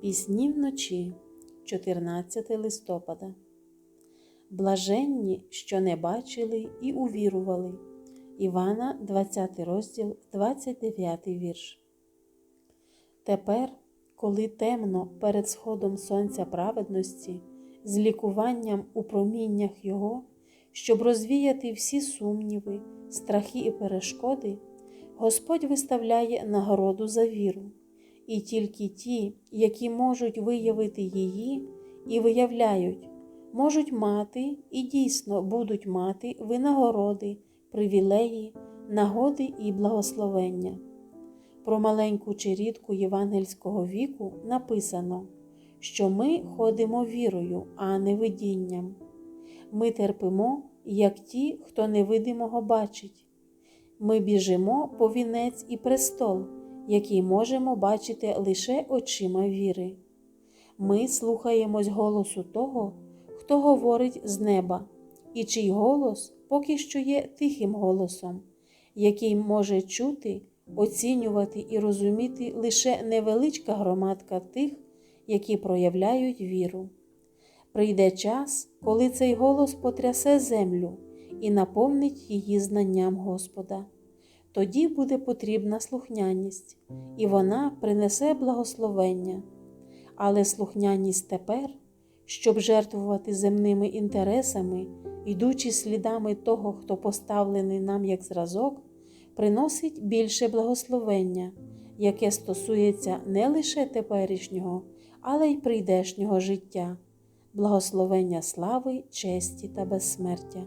Пісні вночі, 14 листопада. Блаженні, що не бачили і увірували. Івана, 20 розділ, 29 вірш. Тепер, коли темно перед сходом сонця праведності, з лікуванням у проміннях Його, щоб розвіяти всі сумніви, страхи і перешкоди, Господь виставляє нагороду за віру, і тільки ті, які можуть виявити її і виявляють, можуть мати і дійсно будуть мати винагороди, привілеї, нагоди і благословення. Про маленьку черідку євангельського віку написано, що ми ходимо вірою, а не видінням. Ми терпимо, як ті, хто невидимого бачить. Ми біжимо по вінець і престол, який можемо бачити лише очима віри. Ми слухаємось голосу того, хто говорить з неба, і чий голос поки що є тихим голосом, який може чути, оцінювати і розуміти лише невеличка громадка тих, які проявляють віру. Прийде час, коли цей голос потрясе землю і наповнить її знанням Господа. Тоді буде потрібна слухняність, і вона принесе благословення. Але слухняність тепер, щоб жертвувати земними інтересами, йдучи слідами того, хто поставлений нам як зразок, приносить більше благословення, яке стосується не лише теперішнього, але й прийдешнього життя, благословення слави, честі та безсмертя.